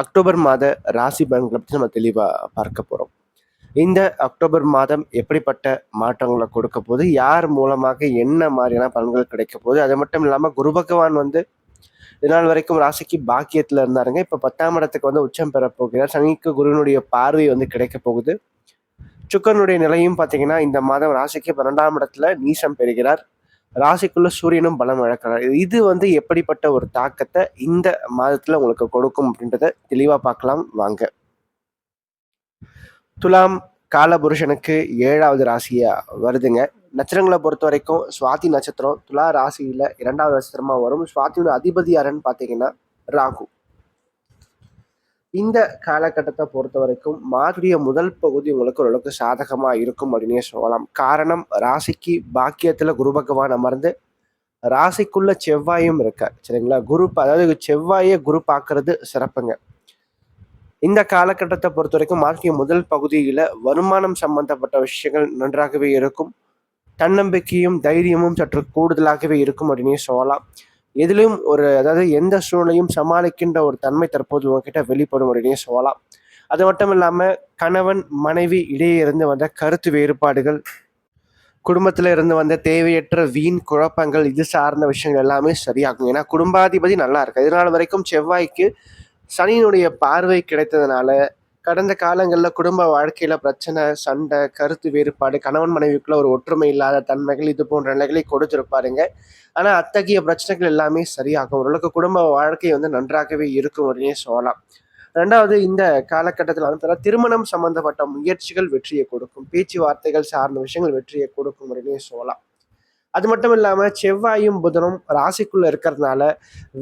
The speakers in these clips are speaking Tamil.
அக்டோபர் மாத ராசி பலன்களை பற்றி நம்ம தெளிவாக பார்க்க போகிறோம் இந்த அக்டோபர் மாதம் எப்படிப்பட்ட மாற்றங்களை கொடுக்க போகுது? யார் மூலமாக என்ன மாதிரியான பலன்கள் கிடைக்க போகுது? அது மட்டும் இல்லாமல் குரு பகவான் வந்து இதனால் வரைக்கும் ராசிக்கு பாக்கியத்தில் இருந்தாருங்க. இப்போ பத்தாம் இடத்துக்கு வந்து உச்சம் பெற போகிறார். சனிக்கு குருவினுடைய பார்வை வந்து கிடைக்க போகுது. சுக்கரனுடைய நிலையும் பார்த்தீங்கன்னா இந்த மாதம் ராசிக்கு பன்னெண்டாம் இடத்துல நீசம் பெறுகிறார். ராசிக்குள்ள சூரியனும் பலம் இழக்கிறார். இது வந்து எப்படிப்பட்ட ஒரு தாக்கத்தை இந்த மாதத்துல உங்களுக்கு கொடுக்கும் அப்படின்றத தெளிவா பார்க்கலாம். வாங்க. துலாம் காலபுருஷனுக்கு ஏழாவது ராசியா வருதுங்க. நட்சத்திரங்களை பொறுத்த வரைக்கும் சுவாதி நட்சத்திரம் துலா ராசியில இரண்டாவது நட்சத்திரமா வரும். சுவாதியோட அதிபதி யாருன்னு பார்த்தீங்கன்னா ராகு. இந்த காலகட்டத்தை பொறுத்த வரைக்கும் மாதிரிய முதல் பகுதி உங்களுக்கு ஓரளவுக்கு சாதகமா இருக்கும் அப்படின்னே சொல்லலாம். காரணம் ராசிக்கு பாக்கியத்துல குரு பகவான் அமர்ந்து ராசிக்குள்ள செவ்வாயும் இருக்கார். சரிங்களா? குரு அதாவது செவ்வாயை குரு பார்க்கறது சிறப்புங்க. இந்த காலகட்டத்தை பொறுத்த வரைக்கும் மார்க்கிய முதல் பகுதியில வருமானம் சம்பந்தப்பட்ட விஷயங்கள் நன்றாகவே இருக்கும். தன்னம்பிக்கையும் தைரியமும் சற்று கூடுதலாகவே இருக்கும் அப்படின்னே சொல்லலாம். எதிலும் ஒரு அதாவது எந்த சூழ்நிலையும் சமாளிக்கின்ற ஒரு தன்மை தற்போது உங்ககிட்ட வெளிப்படும் அப்படின்னு சொல்லலாம். அது மட்டும் இல்லாமல் கணவன் மனைவி இடையே இருந்து வந்த கருத்து வேறுபாடுகள் குடும்பத்தில் இருந்து வந்த தேவையற்ற வீண் குழப்பங்கள் இது சார்ந்த விஷயங்கள் எல்லாமே சரியாகும். ஏன்னா குடும்பாதிபதி நல்லா இருக்கு இதனால் வரைக்கும் செவ்வாய்க்கு சனியினுடைய பார்வை கிடைத்ததுனால கடந்த காலங்களில் குடும்ப வாழ்க்கையில் பிரச்சனை சண்டை கருத்து வேறுபாடு கணவன் மனைவிக்குள்ள ஒரு ஒற்றுமை இல்லாத தன்மைகள் இது போன்ற நிலைகளை கொடுத்துருப்பாருங்க. ஆனால் அத்தகைய பிரச்சனைகள் எல்லாமே சரியாகும். ஓரளவுக்கு குடும்ப வாழ்க்கை வந்து நன்றாகவே இருக்கும் அப்படின்னு சொல்லலாம். ரெண்டாவது இந்த காலகட்டத்தில் வந்து திருமணம் சம்பந்தப்பட்ட முயற்சிகள் வெற்றியை கொடுக்கும். பேச்சுவார்த்தைகள் சார்ந்த விஷயங்கள் வெற்றியை கொடுக்கும் அப்படின்னு சொல்லலாம். அது மட்டும் இல்லாமல் செவ்வாயும் புதனும் ராசிக்குள்ளே இருக்கிறதுனால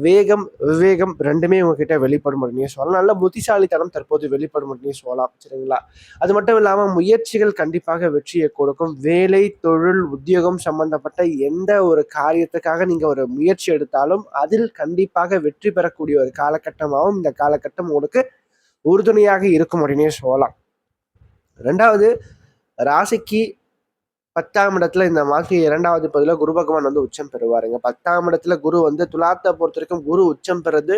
வேகம் விவேகம் ரெண்டுமே உங்ககிட்ட வெளிப்படும் அப்படின்னு சொல்லலாம். நல்ல புத்திசாலித்தனம் தற்போது வெளிப்படும் அப்படின்னு சொல்லலாம். சரிங்களா? அது மட்டும் இல்லாமல் முயற்சிகள் கண்டிப்பாக வெற்றியை கொடுக்கும். வேலை தொழில் உத்தியோகம் சம்பந்தப்பட்ட எந்த ஒரு காரியத்துக்காக நீங்கள் ஒரு முயற்சி எடுத்தாலும் அதில் கண்டிப்பாக வெற்றி பெறக்கூடிய ஒரு காலகட்டமாகவும் இந்த காலகட்டம் உங்களுக்கு உறுதுணையாக இருக்கும் அப்படின்னே சொல்லலாம். ரெண்டாவது ராசிக்கு பத்தாம் இடத்துல இந்த மாசி இரண்டாவது பகுதியில் குரு பகவான் வந்து உச்சம் பெறுவாருங்க. பத்தாம் இடத்துல குரு வந்து துலாத்தை பொறுத்த வரைக்கும் குரு உச்சம் பெறது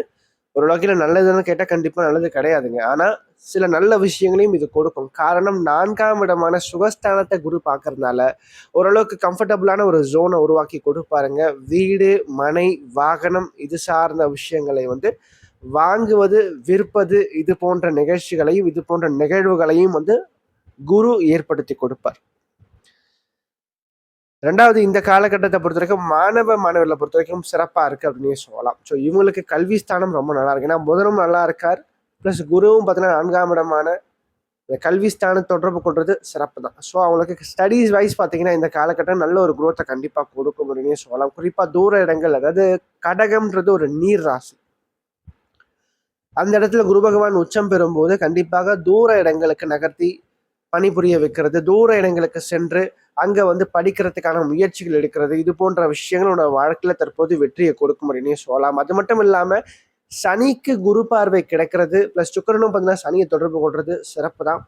ஒரு வகையில் நல்லதுன்னு கேட்டால் கண்டிப்பாக நல்லது கிடையாதுங்க. ஆனால் சில நல்ல விஷயங்களையும் இது கொடுக்கும். காரணம் நான்காம் இடமான சுகஸ்தானத்தை குரு பார்க்கறதுனால ஓரளவுக்கு கம்ஃபர்டபுளான ஒரு ஜோனை உருவாக்கி கொடுப்பாருங்க. வீடு மனை வாகனம் இது சார்ந்த விஷயங்களை வந்து வாங்குவது விற்பது இது போன்ற நிகழ்ச்சிகளையும் இது போன்ற நிகழ்வுகளையும் வந்து குரு ஏற்படுத்தி கொடுப்பார். ரெண்டாவது இந்த காலகட்டத்தை பொறுத்த வரைக்கும் மாணவ மாணவர்களை பொறுத்த வரைக்கும் சிறப்பாக இருக்குது அப்படின்னு சொல்லலாம். ஸோ இவங்களுக்கு கல்வி ஸ்தானம் ரொம்ப நல்லா இருக்கு. ஏன்னா புதனும் நல்லா இருக்கார். ப்ளஸ் குருவும் பார்த்தீங்கன்னா நான்காம் இடமான இந்த கல்வி ஸ்தானம் தொடர்பு கொள்வது சிறப்பு தான். ஸோ அவங்களுக்கு ஸ்டடீஸ் வைஸ் பார்த்தீங்கன்னா இந்த காலகட்டம் நல்ல ஒரு குரோத்தை கண்டிப்பாக கொடுக்கும் அப்படின்னு சொல்லலாம். குறிப்பாக தூர இடங்கள் அதாவது கடகம்ன்றது ஒரு நீர் ராசி. அந்த இடத்துல குரு பகவான் உச்சம் பெறும்போது கண்டிப்பாக தூர இடங்களுக்கு நகர்த்தி பணிபுரிய வைக்கிறது தூர இடங்களுக்கு சென்று அங்கே வந்து படிக்கிறதுக்கான முயற்சிகள் எடுக்கிறது. இது போன்ற விஷயங்களோட வாழ்க்கையில் தற்போது வெற்றியை கொடுக்கும் அப்படின்னு சொல்லலாம். அது மட்டும் இல்லாமல் சனிக்கு குரு பார்வை கிடைக்கிறது ப்ளஸ் சுக்கரனும் பார்த்தீங்கன்னா சனியை தொடர்பு கொள்வது சிறப்பு தான்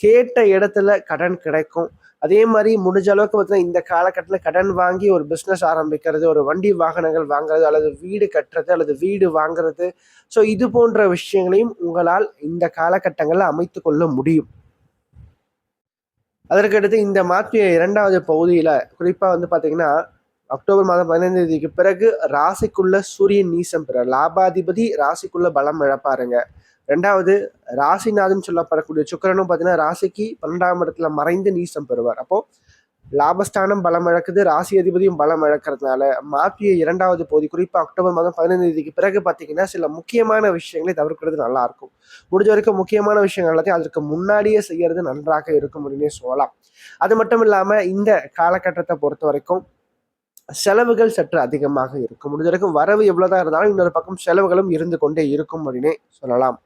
கேட்ட இடத்துல கடன் கிடைக்கும். அதே மாதிரி முடிஞ்ச அளவுக்கு பார்த்தீங்கன்னா இந்த காலகட்டத்தில் கடன் வாங்கி ஒரு பிஸ்னஸ் ஆரம்பிக்கிறது ஒரு வண்டி வாகனங்கள் வாங்குறது அல்லது வீடு கட்டுறது அல்லது வீடு வாங்குறது. ஸோ இது போன்ற விஷயங்களையும் உங்களால் இந்த காலகட்டங்களில் அமைத்து கொள்ள முடியும். அதற்கடுத்து இந்த மாற்றிய இரண்டாவது பகுதியில் குறிப்பாக வந்து பார்த்தீங்கன்னா அக்டோபர் மாதம் பதினைந்தாம் தேதிக்கு பிறகு ராசிக்குள்ள சூரியன் நீசம் பெற லாபாதிபதி ராசிக்குள்ள பலம் இழப்பாருங்க. ரெண்டாவது ராசிநாதன் சொல்லப்படக்கூடிய சுக்கிரனும் பார்த்தீங்கன்னா ராசிக்கு பன்னெண்டாம் இடத்துல மறைந்து நீசம் பெறுவார். அப்போ லாபஸ்தானம் பலம் இழக்குது ராசி அதிபதியும் பலம் இழக்கிறதுனால மாற்றிய இரண்டாவது பகுதி குறிப்பாக அக்டோபர் மாதம் பதினைந்து தேதிக்கு பிறகு பார்த்தீங்கன்னா சில முக்கியமான விஷயங்களை தவிர்க்கிறது நல்லா இருக்கும் முடிஞ்ச வரைக்கும் முக்கியமான விஷயங்கள் எல்லாத்தையும் அதற்கு முன்னாடியே செய்யறது நன்றாக இருக்கும் அப்படின்னே சொல்லலாம். அது மட்டும் இல்லாமல் இந்த காலகட்டத்தை பொறுத்த வரைக்கும் செலவுகள் சற்று அதிகமாக இருக்கும். முடிஞ்ச வரைக்கும் வரவு எவ்வளவுதான் இருந்தாலும் இன்னொரு பக்கம் செலவுகளும் இருந்து கொண்டே இருக்கும் அப்படின்னே சொல்லலாம்.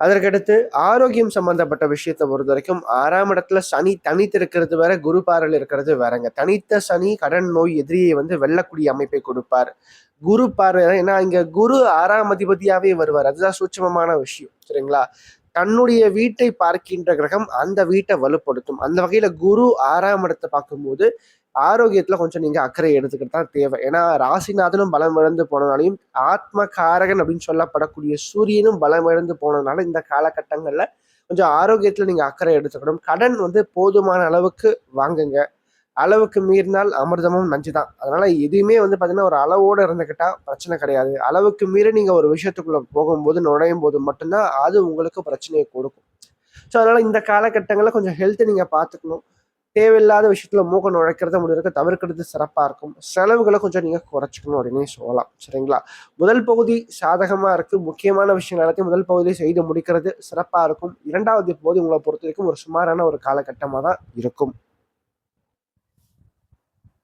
அதற்கடுத்து ஆரோக்கியம் சம்பந்தப்பட்ட விஷயத்தை பொறுத்த வரைக்கும் ஆறாம் இடத்துல சனி தனித்து இருக்கிறது வேற குரு பார்வையில் இருக்கிறது வேறங்க. தனித்த சனி கடன் நோய் எதிரியை வந்து வெல்லக்கூடிய அமைப்பை கொடுப்பார். குரு பார்வை ஏன்னா இங்க குரு ஆறாம் அதிபதியாவே வருவார். அதுதான் சூட்சமமான விஷயம் சரிங்களா? தன்னுடைய வீட்டை பார்க்கின்ற கிரகம் அந்த வீட்டை வலுப்படுத்தும். அந்த வகையில குரு ஆறாம் இடத்தை பார்க்கும்போது ஆரோக்கியத்துல கொஞ்சம் நீங்க அக்கறை எடுத்துக்கிட்டு தான் தேவை. ஏன்னா ராசிநாதனும் பலம் இழந்து போனதுனாலையும் ஆத்ம காரகன் அப்படின்னு சொல்லப்படக்கூடிய சூரியனும் பலம் இழந்து போனதுனால இந்த காலகட்டங்கள்ல கொஞ்சம் ஆரோக்கியத்துல நீங்க அக்கறை எடுத்துக்கணும். கடன் வந்து போதுமான அளவுக்கு வாங்குங்க. அளவுக்கு மீறினால் அமிர்தமும் நஞ்சு தான் அதனால எதுவுமே வந்து பார்த்திங்கன்னா ஒரு அளவோடு இருந்துக்கிட்டால் பிரச்சனை கிடையாது. அளவுக்கு மீறி நீங்கள் ஒரு விஷயத்துக்குள்ள போகும்போது நுழையும் போது மட்டும்தான் அது உங்களுக்கு பிரச்சனையை கொடுக்கும். ஸோ அதனால இந்த காலகட்டங்களில் கொஞ்சம் ஹெல்த்தை நீங்கள் பார்த்துக்கணும் தேவையில்லாத விஷயத்துல மூக்க நுழைக்கிறத முடிவு தவிர்க்கிறது சிறப்பாக இருக்கும். செலவுகளை கொஞ்சம் நீங்கள் குறைச்சிக்கணும் அப்படின்னு சொல்லலாம். சரிங்களா? முதல் பகுதி சாதகமாக இருக்கு. முக்கியமான விஷயங்கள் எல்லாத்தையும் முதல் பகுதியை செய்து முடிக்கிறது சிறப்பாக இருக்கும். இரண்டாவது பகுதி உங்களை பொறுத்த வரைக்கும் ஒரு சுமாரான ஒரு காலகட்டமாக தான் இருக்கும்.